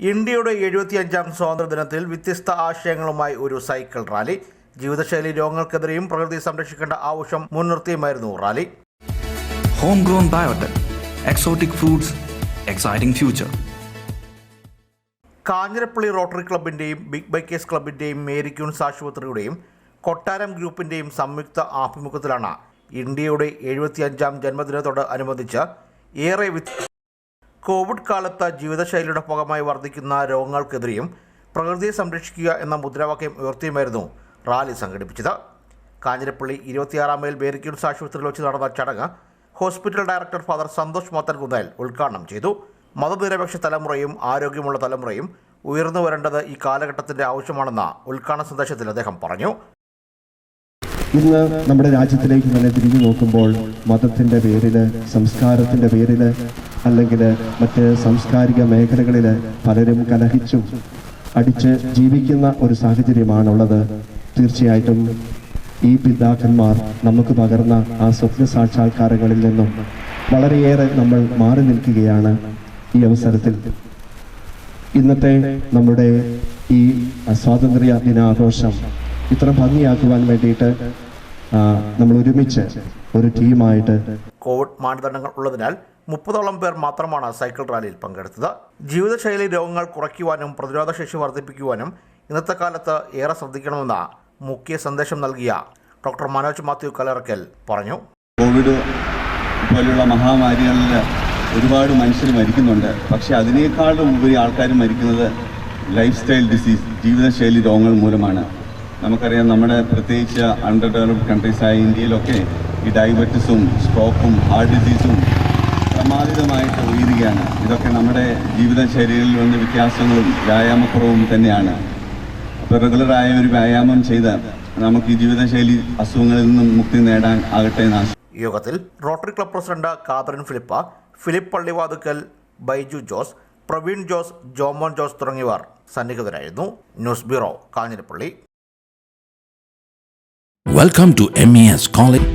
ഇന്ത്യയുടെ എഴുപത്തിയഞ്ചാം സ്വാതന്ത്ര്യ ദിനത്തിൽ വ്യത്യസ്ത ആശയങ്ങളുമായി ഒരു സൈക്കിൾ റാലി. ജീവിതശൈലി രോഗങ്ങൾക്കെതിരെയും പ്രകൃതി സംരക്ഷിക്കേണ്ട ആവശ്യം മുൻനിർത്തിയുമായിരുന്നു rally. Home grown biotech exotic fruits exciting future Kanjirappally rotary ക്ലബിന്റെയും big bikers ക്ലബിന്റെയും മേരി ക്യൂൻസ് ആശുപത്രിയുടെയും കൊട്ടാരം ഗ്രൂപ്പിന്റെയും സംയുക്ത ആഭിമുഖ്യത്തിലാണ് ഇന്ത്യയുടെ എഴുപത്തിയഞ്ചാം ജന്മദിനത്തോട് അനുബന്ധിച്ച് ഏറെ വിത്ത് കോവിഡ് കാലത്ത് ജീവിതശൈലിയുടെ ഭാഗമായി വർദ്ധിക്കുന്ന രോഗങ്ങൾക്കെതിരെയും പ്രകൃതിയെ സംരക്ഷിക്കുക എന്ന മുദ്രാവാക്യം ഉയർത്തിയുമായിരുന്നു റാലി സംഘടിപ്പിച്ചത്. കാഞ്ഞിരപ്പള്ളി ഇരുപത്തിയാറാം മൈൽ മേരി ക്യൂൻസ് ആശുപത്രിയിൽ വെച്ച് നടന്ന ചടങ്ങ് hospital director father Santhosh Mathankunnel ഉദ്ഘാടനം ചെയ്തു. മതനിരപേക്ഷ തലമുറയും ആരോഗ്യമുള്ള തലമുറയും ഉയർന്നു വരേണ്ടത് ഈ കാലഘട്ടത്തിന്റെ ആവശ്യമാണെന്ന ഉദ്ഘാടന സന്ദേശത്തിൽ അദ്ദേഹം പറഞ്ഞു. ഇന്ന് നമ്മുടെ രാജ്യത്തിലേക്ക് തന്നെ തിരിഞ്ഞു നോക്കുമ്പോൾ മതത്തിന്റെ പേരിൽ സംസ്കാരത്തിന്റെ പേരിൽ അല്ലെങ്കിൽ മറ്റ് സാംസ്കാരിക മേഖലകളിൽ പലരും കലഹിച്ചും അടിച്ച് ജീവിക്കുന്ന ഒരു സാഹചര്യമാണുള്ളത്. തീർച്ചയായിട്ടും ഈ പിതാക്കന്മാർ നമുക്ക് പകർന്ന ആ സ്വപ്ന സാക്ഷാത്കാരങ്ങളിൽ നിന്നും വളരെയേറെ നമ്മൾ മാറി നിൽക്കുകയാണ് ഈ അവസരത്തിൽ. ഇന്നത്തെ നമ്മുടെ ഈ സ്വാതന്ത്ര്യ ദിനാഘോഷം ഇത്ര ഭംഗിയാക്കുവാൻ വേണ്ടിയിട്ട് നമ്മൾ ഒരുമിച്ച് ഒരു ടീമായിട്ട് കോവിഡ് മാനദണ്ഡങ്ങൾ ഉള്ളതിനാൽ മുപ്പതോളം പേർ മാത്രമാണ് സൈക്കിൾ റാലിയിൽ പങ്കെടുത്തത്. ജീവിതശൈലി രോഗങ്ങൾ കുറയ്ക്കുവാനും പ്രതിരോധശേഷി വർദ്ധിപ്പിക്കുവാനും ഇന്നത്തെ കാലത്ത് ഏറെ ശ്രദ്ധിക്കണമെന്ന മുഖ്യ സന്ദേശം നൽകിയ ഡോക്ടർ മനോജ് മാത്യു കലറക്കൽ പറഞ്ഞു. കോവിഡ് പോലെയുള്ള മഹാമാരികളിൽ ഒരുപാട് മനുഷ്യർ മരിക്കുന്നുണ്ട്. പക്ഷെ അതിനേക്കാളും ഉപരി ആൾക്കാർ മരിക്കുന്നത് ലൈഫ് സ്റ്റൈൽ ഡിസീസ് ജീവിതശൈലി രോഗങ്ങൾ മൂലമാണ്. നമുക്കറിയാം നമ്മുടെ പ്രത്യേകിച്ച് അണ്ടർ ഡെവലപ്ഡ് കൺട്രീസായ ഇന്ത്യയിലൊക്കെ ഈ ഡയബറ്റിസും സ്ട്രോക്കും ഹാർട്ട് ഡിസീസും ക്രമാതീതമായിട്ട് ഉയരുകയാണ്. ഇതൊക്കെ നമ്മുടെ ജീവിതശൈലികളിൽ വന്ന വ്യത്യാസങ്ങളും വ്യായാമക്കുറവും തന്നെയാണ്. അപ്പോൾ റെഗുലറായ ഒരു വ്യായാമം ചെയ്ത് നമുക്ക് ഈ ജീവിതശൈലി അസുഖങ്ങളിൽ നിന്നും മുക്തി നേടാൻ ആകട്ടെ എന്ന് യോഗത്തിൽ rotary club president Catherine Philip Philip Pallivathukkal Baiju Jose Praveen Jose Jomon Jose തുടങ്ങിയവർ സന്നിഹിതരായിരുന്നു. News bureau Kanjirappally. Welcome to M E S College.